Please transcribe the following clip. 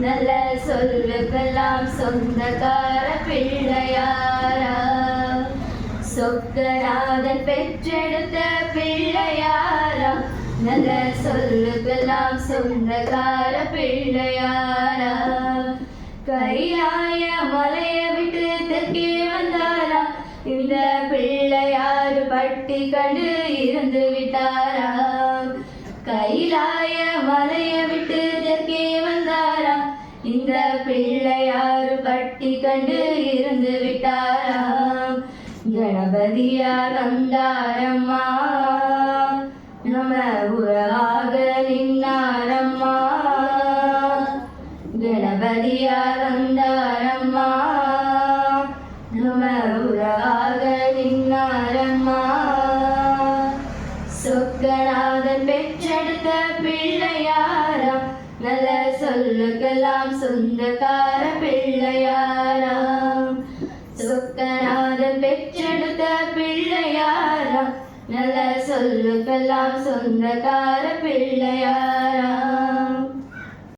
நல்ல சொல்லுக்கெல்லாம் சொந்தக்கார பிள்ளையாரா? சொக்கநாதன் பெற்றெடுத்த பிள்ளையாரா? நல்ல சொல்லுக்கெல்லாம் சொந்தக்கார பிள்ளையாரா? கையாய மலையை விட்டு தெற்கே வந்தாரா? இந்த பிள்ளையார் பட்டி கண்டு இருந்து விட்டாரா கைலாய மலையை இந்த பிள்ளையாறு பட்டி கண்டு இருந்து விட்டாராம். கணபதியார் வந்தாரம்மா. நம உறவாக நின்னாரம்மா. கணபதியார் வந்தாரம்மா. நம உறவாக நின்னாரம்மா. சொக்கநாதன் பெற்றெடுத்த பிள்ளையார் சொல்லுகலாம் சொந்தக்கார பிள்ளையாராம். சொக்கநாதன் பெற்றெடுத்த பிள்ளையாராம். நல்ல சொல்லுகலாம் சொந்தக்கார பிள்ளையாராம்